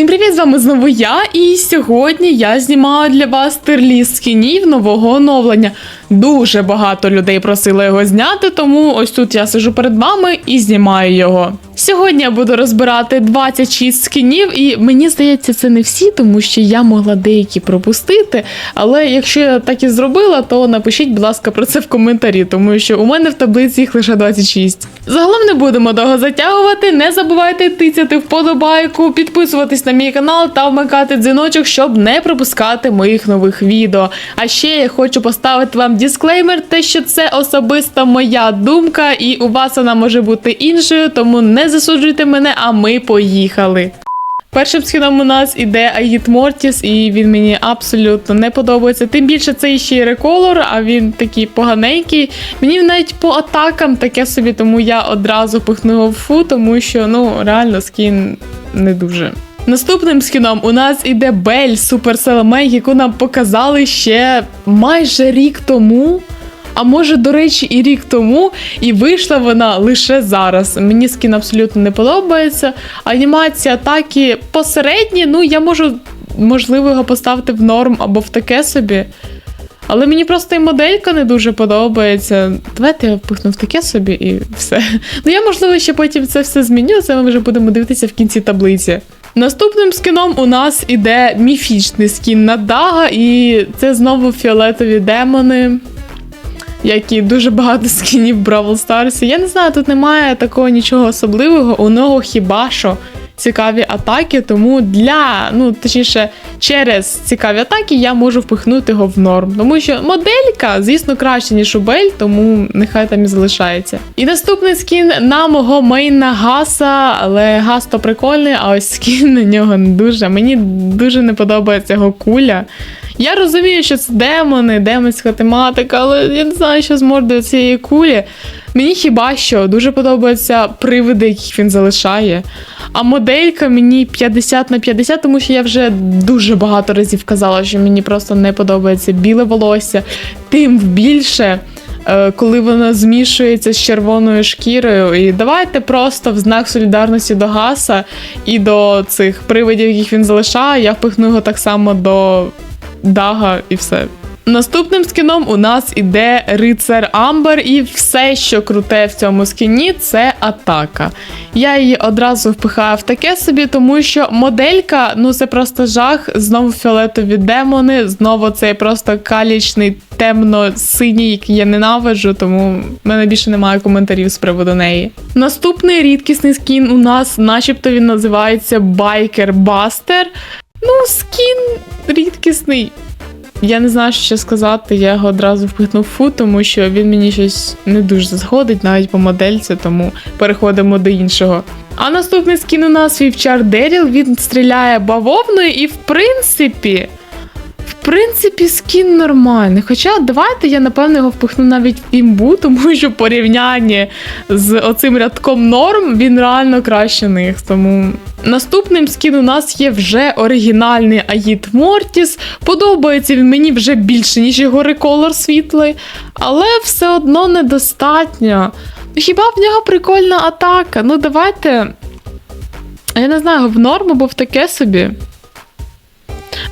Всім привіт! З вами знову я. І сьогодні я знімаю для вас тирліст скінів нового оновлення. Дуже багато людей просили його зняти, тому ось тут я сижу перед вами і знімаю його. Сьогодні я буду розбирати 26 скінів, і мені здається, це не всі, тому що я могла деякі пропустити. Але якщо я так і зробила, то напишіть, будь ласка, про це в коментарі, тому що у мене в таблиці їх лише 26. Загалом не будемо довго затягувати. Не забувайте тицяти вподобайку, підписуватись на мій канал та вмикати дзвіночок, щоб не пропускати моїх нових відео. А ще я хочу поставити вам дисклеймер, те, що це особисто моя думка, і у вас вона може бути іншою, тому не засуджуйте мене, а ми поїхали. Першим скіном у нас іде Аїд Мортіс, і він мені абсолютно не подобається. Тим більше це ще й реколор, а він такий поганенький. Мені навіть по атакам таке собі, тому я одразу пихну його в фу, тому що ну реально скін не дуже. Наступним скіном у нас іде Бель Суперселемей, яку нам показали ще майже рік тому. А може, до речі, і рік тому, і вийшла вона лише зараз. Мені скін абсолютно не подобається. Анімація атаки посередні, ну я можу, можливо, його поставити в норм або в таке собі. Але мені просто і моделька не дуже подобається. Давайте я впихну в таке собі і все. Ну я, можливо, ще потім це все зміню, це ми вже будемо дивитися в кінці таблиці. Наступним скіном у нас іде міфічний скін на Дага, і це знову фіолетові демони як і дуже багато скінів Бравл Старсі. Я не знаю, тут немає такого нічого особливого. У нього хіба що цікаві атаки, тому для, ну точніше, через цікаві атаки я можу впихнути його в норм. Тому що моделька, звісно, краще, ніж у Бель, тому нехай там і залишається. І наступний скін на мого мейна Гаса, але гас то прикольний, а ось скін на нього не дуже. Мені дуже не подобається його куля. Я розумію, що це демони, демонська тематика, але я не знаю, що з мордою цієї кулі. Мені хіба що дуже подобаються привиди, яких він залишає. А моделька мені 50 на 50, тому що я вже дуже багато разів казала, що мені просто не подобається біле волосся. Тим більше. е, Коли воно змішується з червоною шкірою, і давайте просто в знак солідарності до Гаса і до цих привидів, яких він залишає, я впихну його так само до Дага і все. Наступним скіном у нас іде рицар Амбер, і все, що круте в цьому скіні, це атака. Я її одразу впихаю в таке собі, тому що моделька, ну це просто жах. Знову фіолетові демони, знову цей просто калічний темно-синій, який я ненавиджу, тому в мене більше немає коментарів з приводу неї. Наступний рідкісний скін у нас, начебто, він називається Байкер Бастер. Ну, скін рідкісний. Я не знаю, що сказати. Я його одразу впихнув фу, тому що він мені щось не дуже згодить, навіть по модельці, тому переходимо до іншого. А наступний скін у нас Вівчар Деріл. Він стріляє бавовною, і в принципі. В принципі, скін нормальний. Хоча давайте я напевно його впихну навіть в імбу, тому що в порівнянні з оцим рядком норм він реально краще них. Тому наступним скін у нас є вже оригінальний Аїд Мортіс. Подобається він мені вже більше, ніж його реколор світлий, але все одно недостатньо. Хіба в нього прикольна атака? Ну давайте. Я не знаю, в норму, бо в таке собі.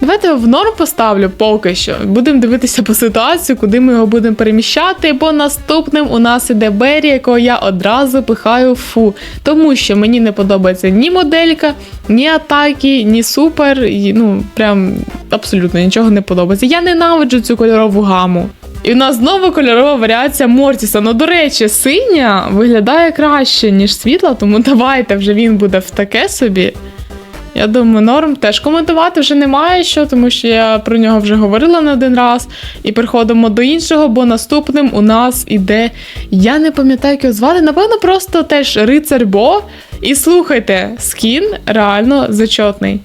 Давайте в норм поставлю поки що. Будемо дивитися по ситуації, куди ми його будемо переміщати. Бо наступним у нас іде Бері, якого я одразу пихаю в фу. Тому що мені не подобається ні моделька, ні атаки, ні супер. Ну, прям абсолютно нічого не подобається. Я ненавиджу цю кольорову гаму. І в нас знову кольорова варіація Мортіса. Ну, до речі, синя виглядає краще, ніж світла, тому давайте вже він буде в таке собі. Я думаю, норм теж коментувати вже немає що, тому що я про нього вже говорила не один раз. І переходимо до іншого, бо наступним у нас іде. Я не пам'ятаю, як його звати, напевно, просто теж рицар Бо. І слухайте, скін реально зачотний.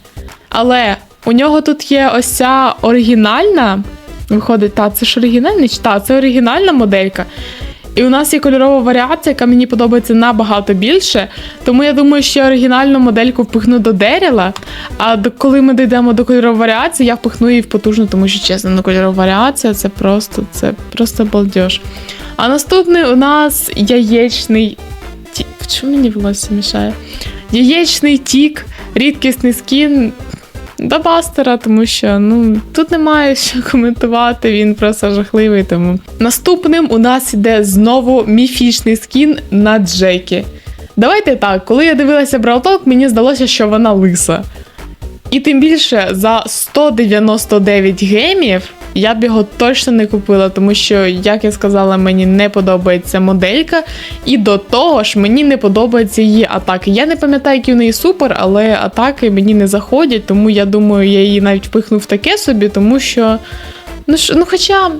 Але у нього тут є ось ця оригінальна. Виходить, та це ж оригінальний? чи Та, це оригінальна моделька. І у нас є кольорова варіація, яка мені подобається набагато більше. Тому я думаю, що я оригінальну модельку впихну до Деріла. А коли ми дійдемо до кольорової варіації, я впихну її в потужну, тому що чесно, ну кольорова варіація це просто це просто балдеж. А наступний у нас яєчний. Чому мені волосся мішає? Яєчний тік рідкісний скін до бастера, тому що ну тут немає що коментувати, він просто жахливий. Тому наступним у нас іде знову міфічний скін на Джекі. Давайте так, коли я дивилася Брауток, мені здалося, що вона лиса. І тим більше за 199 гемів я б його точно не купила, тому що, як я сказала, мені не подобається моделька, і до того ж мені не подобаються її атаки. Я не пам'ятаю, які в неї супер, але атаки мені не заходять, тому я думаю, я її навіть впихну в таке собі, тому що. Ну, що, ну хоча.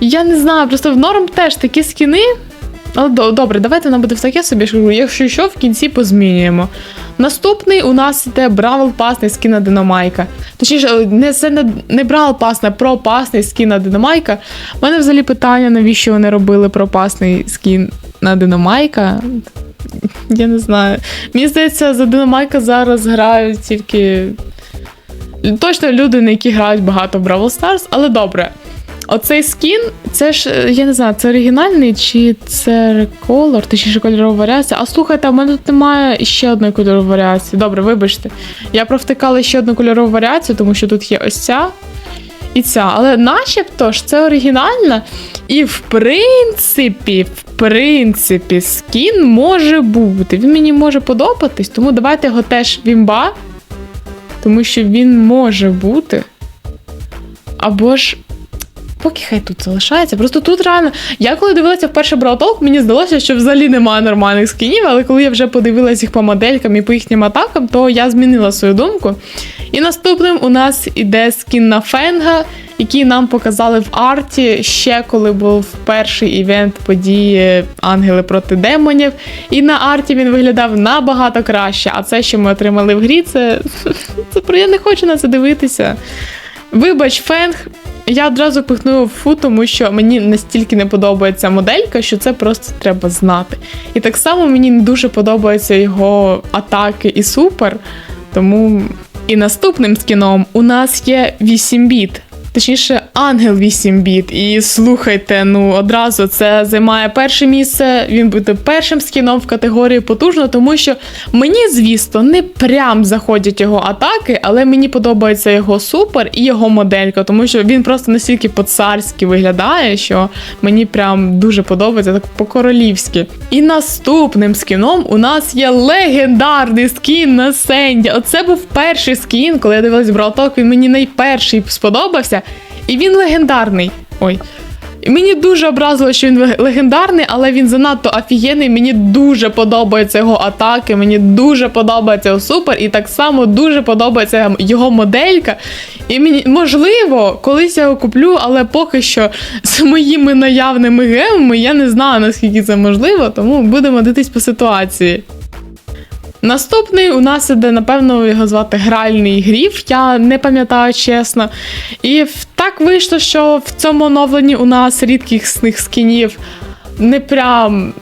Я не знаю, просто в норм теж такі скіни. Але добре, давайте вона буде в таке собі, якщо що, в кінці позмінюємо. Наступний у нас іде Бравл Пасний скін на Динамайка. Точніше, не це не, не Бравл Пасна, про пасний Динамайка. У мене взагалі питання, навіщо вони робили про пасний скін на Динамайка. Я не знаю. Мені здається, за Динамайка зараз грають тільки. Точно люди, на які грають багато Бравл Stars, але добре. Оцей скін, це ж, е, я не знаю, це оригінальний чи це реколор, точніше кольорова варіація. А слухайте, в мене тут немає ще одної кольорової варіації. Добре, вибачте. Я провтикала ще одну кольорову варіацію, тому що тут є ось ця і ця. Але начебто ж це оригінальна. І в принципі, в принципі, скін може бути. Він мені може подобатись, тому давайте його теж вімба. Тому що він може бути. Або ж Поки хай тут залишається. Просто тут реально. Я коли дивилася вперше Браутолк, мені здалося, що взагалі немає нормальних скінів, але коли я вже подивилася їх по моделькам і по їхнім атакам, то я змінила свою думку. І наступним у нас іде скін на Фенга, який нам показали в арті ще коли був перший івент події Ангели проти демонів. І на арті він виглядав набагато краще. А це, що ми отримали в грі, це, це я не хочу на це дивитися. Вибач, Фенг, я одразу пихну фу, тому що мені настільки не подобається моделька, що це просто треба знати. І так само мені не дуже подобаються його атаки і супер. Тому і наступним скіном у нас є 8 біт. Точніше, ангел 8 біт. І слухайте, ну одразу це займає перше місце. Він буде першим скіном в категорії потужно, тому що мені, звісно, не прям заходять його атаки, але мені подобається його супер і його моделька, тому що він просто настільки по-царськи виглядає, що мені прям дуже подобається, так по-королівськи. І наступним скіном у нас є легендарний скін на Сенді. Оце був перший скін, коли я дивилась Брауток, він мені найперший сподобався. І він легендарний. Ой. Мені дуже образило, що він легендарний, але він занадто офігенний. Мені дуже подобаються його атаки, мені дуже подобається його супер, і так само дуже подобається його моделька. І мені можливо, колись я його куплю, але поки що з моїми наявними гемами я не знаю наскільки це можливо, тому будемо дивитись по ситуації. Наступний у нас іде, напевно, його звати Гральний Гріф, я не пам'ятаю чесно. І так вийшло, що в цьому оновленні у нас рідкісних скінів не прям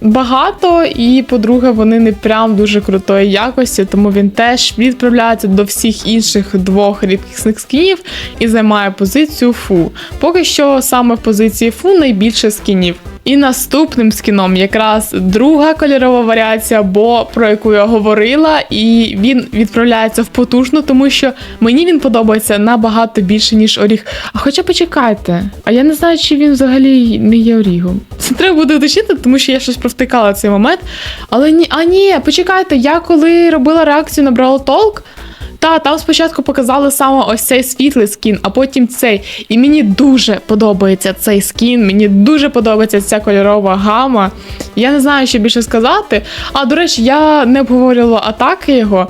багато, і, по-друге, вони не прям дуже крутої якості, тому він теж відправляється до всіх інших двох рідкісних скінів і займає позицію фу. Поки що саме в позиції фу найбільше скінів. І наступним скіном якраз друга кольорова варіація, бо про яку я говорила, і він відправляється в потужну, тому що мені він подобається набагато більше, ніж Оріг. А хоча почекайте, а я не знаю, чи він взагалі не є Орігом. Це треба буде уточнити, тому що я щось провтикала цей момент. Але ні, а ні, почекайте, я коли робила реакцію на Brawl Talk, та, там спочатку показали саме ось цей світлий скін, а потім цей. І мені дуже подобається цей скін, мені дуже подобається ця кольорова гама. Я не знаю, що більше сказати. А до речі, я не обговорювала атаки його.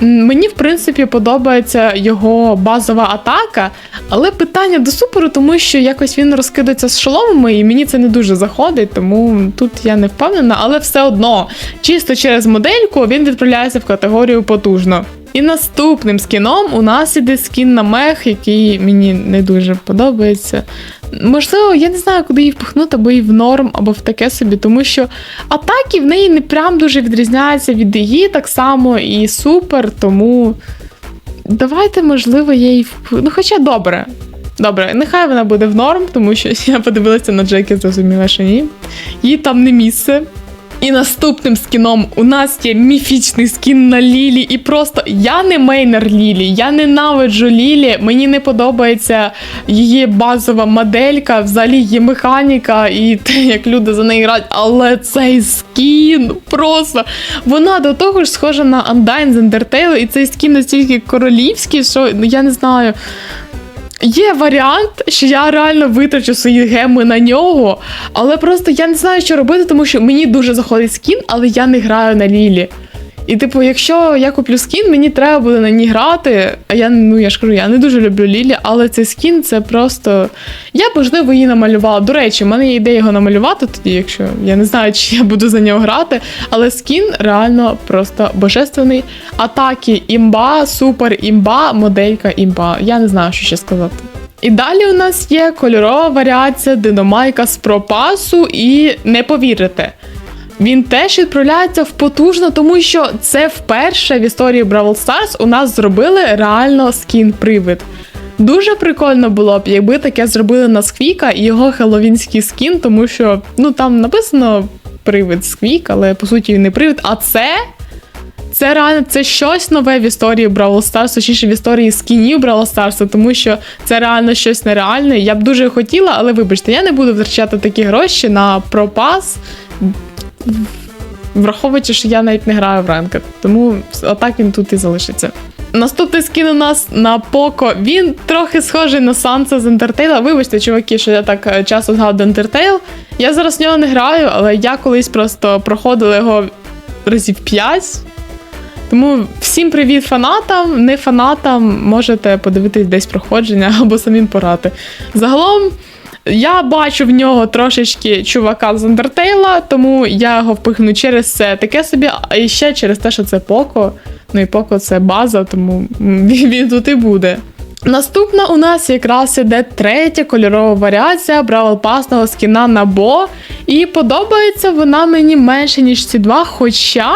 Мені, в принципі, подобається його базова атака, але питання до суперу, тому що якось він розкидається з шоломами, і мені це не дуже заходить, тому тут я не впевнена, але все одно, чисто через модельку він відправляється в категорію потужно. І наступним скіном у нас іде скін на мех, який мені не дуже подобається. Можливо, я не знаю, куди її впихнути, або її в норм, або в таке собі, тому що атаки в неї не прям дуже відрізняються від її, так само і супер, тому давайте, можливо, я її вп... Ну, хоча добре. Добре, нехай вона буде в норм, тому що я подивилася на Джекі, зрозуміла, що ні. Їй там не місце. І наступним скіном у нас є міфічний скін на Лілі. І просто я не мейнер Лілі, я ненавиджу Лілі. Мені не подобається її базова моделька, взагалі її механіка і те, як люди за неї грають. Але цей скін просто вона до того ж схожа на Undyne з Undertale, і цей скін настільки королівський, що ну я не знаю. Є варіант, що я реально витрачу свої геми на нього, але просто я не знаю, що робити, тому що мені дуже заходить скін, але я не граю на Лілі. І, типу, якщо я куплю скін, мені треба буде на ній грати. А я ну я ж кажу, я не дуже люблю Лілі, але цей скін це просто. Я б можливо її намалювала. До речі, в мене є ідея його намалювати тоді, якщо я не знаю, чи я буду за нього грати. Але скін реально просто божественний. Атаки імба, супер імба, моделька імба. Я не знаю, що ще сказати. І далі у нас є кольорова варіація динамайка з пропасу, і не повірите. Він теж відправляється в потужно, тому що це вперше в історії Бравл Stars у нас зробили реально скін-привид. Дуже прикольно було б, якби таке зробили на Сквіка і його хеллоуінський скін, тому що ну там написано привид Сквік, але по суті не привид. А це. Це реально це щось нове в історії Бравл Старсу, точніше в історії скінів Бравл Старсу, тому що це реально щось нереальне. Я б дуже хотіла, але вибачте, я не буду втрачати такі гроші на пропас, враховуючи, що я навіть не граю в ранкет, тому отак він тут і залишиться. Наступний скін у нас на Поко. Він трохи схожий на Санса з Undertale. Вибачте, чуваки, що я так часто згадую Undertale. Я зараз в нього не граю, але я колись просто проходила його разів 5. Тому всім привіт фанатам, не фанатам, можете подивитись десь проходження або самим порати. Загалом. Я бачу в нього трошечки чувака з Undertale, тому я його впихну через це таке собі, а і ще через те, що це Поко. Ну і Поко це база, тому він, тут і буде. Наступна у нас якраз іде третя кольорова варіація Бравл Пасного скіна на Бо. І подобається вона мені менше, ніж ці два. Хоча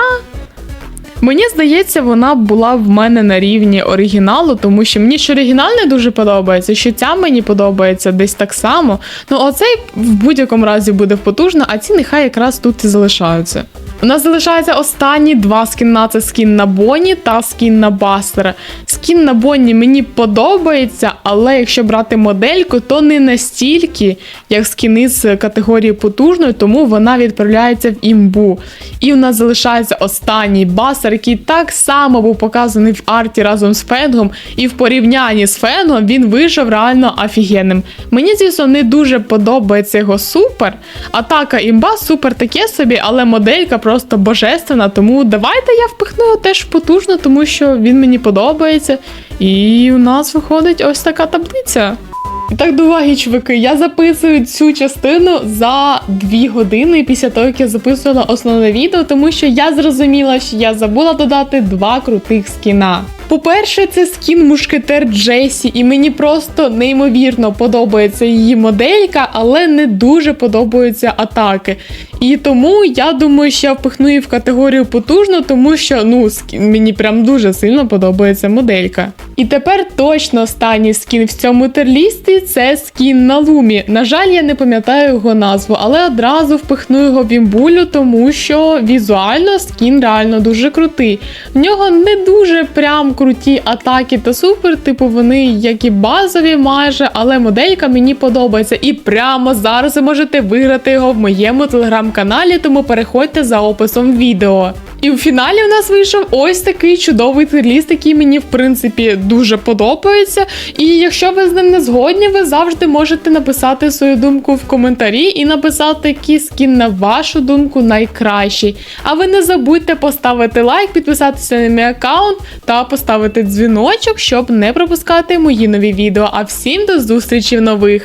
Мені здається, вона була в мене на рівні оригіналу, тому що мені що оригінал не дуже подобається, що ця мені подобається десь так само. Ну, оцей в будь-якому разі буде потужно, а ці нехай якраз тут і залишаються. У нас залишаються останні два скіна: це скін на Бонні та скін на Бастера. Скін на Бонні мені подобається, але якщо брати модельку, то не настільки, як скіни з категорії потужної, тому вона відправляється в імбу. І у нас залишається останній бастер, який так само був показаний в арті разом з Фенгом, і в порівнянні з Фенгом він вийшов реально офігенним. Мені, звісно, не дуже подобається його супер. Атака імба супер таке собі, але моделька просто божественна. Тому давайте я впихну його теж потужно, тому що він мені подобається. І у нас виходить ось така таблиця. Так до уваги, чуваки, я записую цю частину за дві години після того, як я записувала основне відео, тому що я зрозуміла, що я забула додати два крутих скіна. По-перше, це скін мушкетер Джесі, і мені просто неймовірно подобається її моделька, але не дуже подобаються атаки. І тому я думаю, що я впихну її в категорію потужно, тому що ну скін, мені прям дуже сильно подобається моделька. І тепер точно останній скін в цьому терлісті це скін на лумі. На жаль, я не пам'ятаю його назву, але одразу впихну його в імбулю, тому що візуально скін реально дуже крутий. В нього не дуже прям круті атаки та супер, типу вони як і базові майже, але моделька мені подобається. І прямо зараз ви можете виграти його в моєму телеграм-каналі, тому переходьте за описом відео. І в фіналі в нас вийшов ось такий чудовий терліст, який мені в принципі дуже подобається. І якщо ви з ним не згодні, ви завжди можете написати свою думку в коментарі і написати, який скін, на вашу думку, найкращий. А ви не забудьте поставити лайк, підписатися на мій аккаунт та поставити дзвіночок, щоб не пропускати мої нові відео. А всім до зустрічі в нових!